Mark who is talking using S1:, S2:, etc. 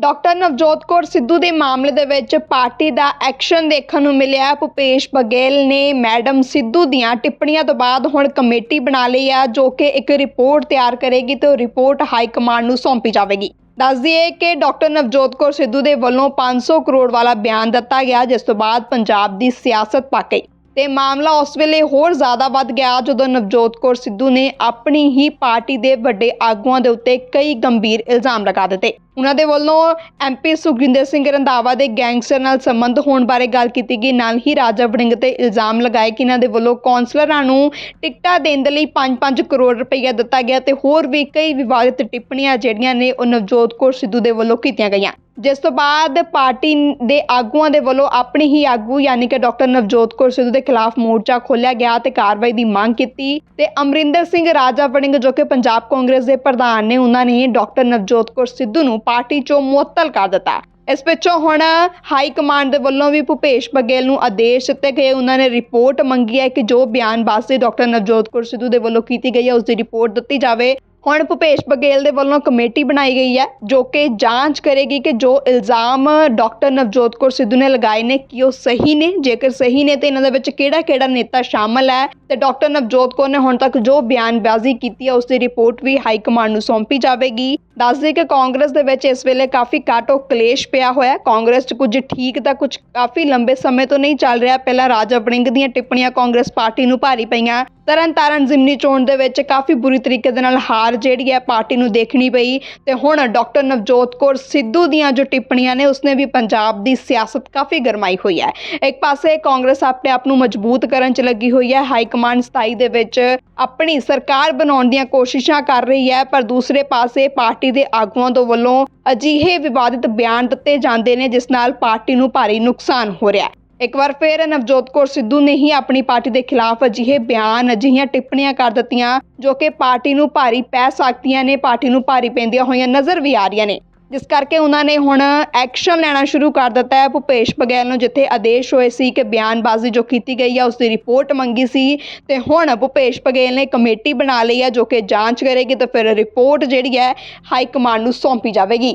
S1: Doctor Navjot Kaur Sidhu ਦੇ ਮਾਮਲੇ ਦੇ ਵਿੱਚ ਪਾਰਟੀ ਦਾ ਐਕਸ਼ਨ ਦੇਖਣ ਨੂੰ ਮਿਲਿਆ। ਭੁਪੇਸ਼ ਬਘੇਲ ਨੇ ਮੈਡਮ ਸਿੱਧੂ ਦੀਆਂ ਟਿੱਪਣੀਆਂ ਤੋਂ ਬਾਅਦ ਹੁਣ ਕਮੇਟੀ ਬਣਾ ਲਈ ਆ, ਜੋ ਕਿ ਇੱਕ ਰਿਪੋਰਟ ਤਿਆਰ ਕਰੇਗੀ ਤੇ ਉਹ ਰਿਪੋਰਟ ਹਾਈ ਕਮਾਂਡ ਨੂੰ ਸੌਂਪੀ ਜਾਵੇਗੀ। ਦੱਸ ਦਈਏ ਕਿ ਡਾਕਟਰ ਨਵਜੋਤ ਕੌਰ ਸਿੱਧੂ ਦੇ ਵੱਲੋਂ 500 ਕਰੋੜ ਵਾਲਾ ਬਿਆਨ ਦਿੱਤਾ ਗਿਆ, ਜਿਸ ਤੋਂ ਬਾਅਦ ਪੰਜਾਬ ਦੀ ਸਿਆਸਤ ਪੱਕ ਗਈ। ਤੇ ਮਾਮਲਾ ਉਸ ਵੇਲੇ ਹੋਰ ਜ਼ਿਆਦਾ ਵੱਧ ਗਿਆ ਜਦੋਂ ਨਵਜੋਤ ਕੌਰ ਸਿੱਧੂ ਨੇ ਆਪਣੀ ਹੀ ਪਾਰਟੀ ਦੇ ਵੱਡੇ ਆਗੂਆਂ ਦੇ ਉੱਤੇ ਕਈ ਗੰਭੀਰ ਇਲਜ਼ਾਮ ਲਗਾ ਦਿੱਤੇ। ਉਹਨਾਂ ਦੇ ਵੱਲੋਂ ਐਮਪੀ ਸੁਖਜਿੰਦਰ ਸਿੰਘ ਰੰਧਾਵਾ ਦੇ ਗੈਂਗਸਟਰ ਨਾਲ ਸੰਬੰਧ ਹੋਣ ਬਾਰੇ ਗੱਲ ਕੀਤੀ ਗਈ, ਨਾਲ ਹੀ ਰਾਜਾ ਵੜਿੰਗ ਤੇ ਇਲਜ਼ਾਮ ਲਗਾਏ ਕਿ ਇਹਨਾਂ ਦੇ ਵੱਲੋਂ ਕੌਂਸਲਰਾਂ ਨੂੰ ਟਿਕਟਾਂ ਦੇਣ ਦੇ ਲਈ 5-5 ਕਰੋੜ ਰੁਪਈਆ ਦਿੱਤਾ ਗਿਆ ਤੇ ਹੋਰ ਵੀ ਕਈ ਵਿਵਾਦਿਤ ਟਿੱਪਣੀਆਂ ਜਿਹੜੀਆਂ ਨੇ ਉਹ ਨਵਜੋਤ ਕੌਰ ਸਿੱਧੂ ਦੇ ਵੱਲੋਂ ਕੀਤੀਆਂ ਗਈਆਂ। ਜਿਸ ਤੋਂ ਬਾਅਦ ਪਾਰਟੀ ਦੇ ਆਗੂਆਂ ਦੇ ਵੱਲੋਂ ਆਪਣੀ ਹੀ ਆਗੂ ਯਾਨੀ ਕਿ ਡਾਕਟਰ ਨਵਜੋਤ ਕੌਰ ਸਿੱਧੂ ਦੇ ਖਿਲਾਫ ਮੋਰਚਾ ਖੋਲ੍ਹਿਆ ਗਿਆ ਤੇ ਕਾਰਵਾਈ ਦੀ ਮੰਗ ਕੀਤੀ ਤੇ ਅਮਰਿੰਦਰ ਸਿੰਘ ਰਾਜਾ ਵੜਿੰਗ ਜੋ ਕਿ ਪੰਜਾਬ ਕਾਂਗਰਸ ਦੇ ਪ੍ਰਧਾਨ ਨੇ, ਉਹਨਾਂ ਨੇ ਡਾਕਟਰ ਨਵਜੋਤ ਕੌਰ ਸਿੱਧੂ ਨੂੰ ਪਾਰਟੀ ਚੋਂ ਮੁਅੱਤਲ ਕਰ ਦਿੱਤਾ। ਇਸ ਪਿੱਛੋਂ ਹੁਣ ਹਾਈ ਕਮਾਂਡ ਦੇ ਵੱਲੋਂ ਵੀ ਭੁਪੇਸ਼ ਬਘੇਲ ਨੂੰ ਆਦੇਸ਼ ਦਿੱਤੇ ਗਏ। ਉਹਨਾਂ ਨੇ ਰਿਪੋਰਟ ਮੰਗੀ ਹੈ ਕਿ ਜੋ ਬਿਆਨਬਾਜ਼ੀ ਡਾਕਟਰ ਨਵਜੋਤ ਕੌਰ ਸਿੱਧੂ ਦੇ ਵੱਲੋਂ ਕੀਤੀ ਗਈ ਹੈ, ਉਸ ਦੀ ਰਿਪੋਰਟ ਦਿੱਤੀ ਜਾਵੇ। ਹੁਣ ਭੁਪੇਸ਼ ਬਘੇਲ ਦੇ ਵੱਲੋਂ ਕਮੇਟੀ ਬਣਾਈ ਗਈ ਹੈ, ਜੋ ਕਿ ਜਾਂਚ ਕਰੇਗੀ ਕਿ ਜੋ ਇਲਜ਼ਾਮ ਡਾਕਟਰ ਨਵਜੋਤ ਕੌਰ ਸਿੱਧੂ ਨੇ ਲਗਾਏ ਨੇ, ਕਿ ਉਹ ਸਹੀ ਨੇ? ਜੇਕਰ ਸਹੀ ਨੇ, ਤੇ ਇਹਨਾਂ ਦੇ ਵਿੱਚ ਕਿਹੜਾ ਕਿਹੜਾ ਨੇਤਾ ਸ਼ਾਮਲ ਹੈ? ਤੇ ਡਾਕਟਰ ਨਵਜੋਤ ਕੌਰ ਨੇ ਹੁਣ ਤੱਕ ਜੋ ਬਿਆਨਬਾਜ਼ੀ ਕੀਤੀ ਹੈ, ਉਸ ਦੀ ਰਿਪੋਰਟ ਵੀ ਹਾਈ ਕਮਾਂਡ ਨੂੰ ਸੌਂਪੀ ਜਾਵੇਗੀ। ਦੱਸ ਕਿ ਕਾਂਗਰਸ ਦੇ ਵਿੱਚ ਇਸ ਵੇਲੇ ਕਾਫੀ ਕਾਟੋ ਕਲੇਸ਼ ਪਿਆ ਹੋਇਆ ਕਾਂਗਰਸ 'ਚ ਕੁਝ ਠੀਕ ਤਾਂ ਕੁਝ ਕਾਫੀ ਲੰਬੇ ਸਮੇਂ ਤੋਂ ਨਹੀਂ ਚੱਲ ਰਿਹਾ। ਪਹਿਲਾਂ ਰਾਜਾ ਵੜਿੰਗ ਦੀਆਂ ਟਿੱਪਣੀਆਂ ਕਾਂਗਰਸ ਪਾਰਟੀ ਨੂੰ ਭਾਰੀ ਪਈਆਂ। ਤਰਨ ਤਾਰਨ ਜ਼ਿਮਨੀ ਚੋਣ ਦੇ ਵਿੱਚ ਕਾਫੀ ਬੁਰੀ ਤਰੀਕੇ ਦੇ ਨਾਲ ਹਾਰ ਜਿਹੜੀ ਹੈ ਪਾਰਟੀ ਨੂੰ ਦੇਖਣੀ ਪਈ। ਤੇ ਹੁਣ ਡਾਕਟਰ ਨਵਜੋਤ ਕੌਰ ਸਿੱਧੂ ਦੀਆਂ ਜੋ ਟਿੱਪਣੀਆਂ ਨੇ, ਉਸਨੇ ਵੀ ਪੰਜਾਬ ਦੀ ਸਿਆਸਤ ਕਾਫੀ ਗਰਮਾਈ ਹੋਈ ਹੈ। ਇੱਕ ਪਾਸੇ ਕਾਂਗਰਸ ਆਪਣੇ ਆਪ ਨੂੰ ਮਜ਼ਬੂਤ ਕਰਨ 'ਚ ਲੱਗੀ ਹੋਈ ਹੈ। ਹਾਈ ਕਮਾਂਡ 27 ਦੇ ਵਿੱਚ ਆਪਣੀ ਸਰਕਾਰ ਬਣਾਉਣ ਦੀਆਂ ਕੋਸ਼ਿਸ਼ਾਂ ਕਰ ਰਹੀ ਹੈ, ਪਰ ਦੂਸਰੇ ਪਾਸੇ ਪਾਰਟੀ ਦੇ ਆਗੂਆਂ ਤੋਂ ਵੱਲੋਂ ਅਜਿਹੇ ਵਿਵਾਦਿਤ ਬਿਆਨ ਦਿੱਤੇ ਜਾਂਦੇ ਨੇ, ਜਿਸ ਨਾਲ ਪਾਰਟੀ ਨੂੰ ਭਾਰੀ ਨੁਕਸਾਨ ਹੋ ਰਿਹਾ ਹੈ। ਇੱਕ ਵਾਰ ਫਿਰ ਨਵਜੋਤ ਕੌਰ ਸਿੱਧੂ ਨੇ ਹੀ ਆਪਣੀ ਪਾਰਟੀ ਦੇ ਖਿਲਾਫ ਅਜਿਹੇ ਬਿਆਨ, ਅਜਿਹੀਆਂ ਟਿੱਪਣੀਆਂ ਕਰ ਦਿੱਤੀਆਂ, ਜੋ ਕਿ ਪਾਰਟੀ ਨੂੰ ਭਾਰੀ ਪੈ ਸਕਦੀਆਂ ਨੇ, ਪਾਰਟੀ ਨੂੰ ਭਾਰੀ ਪੈਂਦੀਆਂ ਹੋਈਆਂ ਨਜ਼ਰ ਵੀ ਆ ਰਹੀਆਂ ਨੇ। ਜਿਸ ਕਰਕੇ ਉਹਨਾਂ ਨੇ ਹੁਣ ਐਕਸ਼ਨ ਲੈਣਾ ਸ਼ੁਰੂ ਕਰ ਦਿੱਤਾ ਹੈ ਭੁਪੇਸ਼ ਬਘੇਲ ਨੂੰ, ਜਿੱਥੇ ਆਦੇਸ਼ ਹੋਏ ਸੀ ਕਿ ਬਿਆਨਬਾਜ਼ੀ ਜੋ ਕੀਤੀ ਗਈ ਹੈ ਉਸ ਦੀ ਰਿਪੋਰਟ ਮੰਗੀ ਸੀ। ਤੇ ਹੁਣ ਭੁਪੇਸ਼ ਬਘੇਲ ਨੇ ਕਮੇਟੀ ਬਣਾ ਲਈ ਹੈ ਜੋ ਕਿ ਜਾਂਚ ਕਰੇਗੀ ਤੇ ਫਿਰ ਰਿਪੋਰਟ ਜਿਹੜੀ ਹੈ ਹਾਈ ਕਮਾਂਡ ਨੂੰ ਸੌਂਪੀ ਜਾਵੇਗੀ।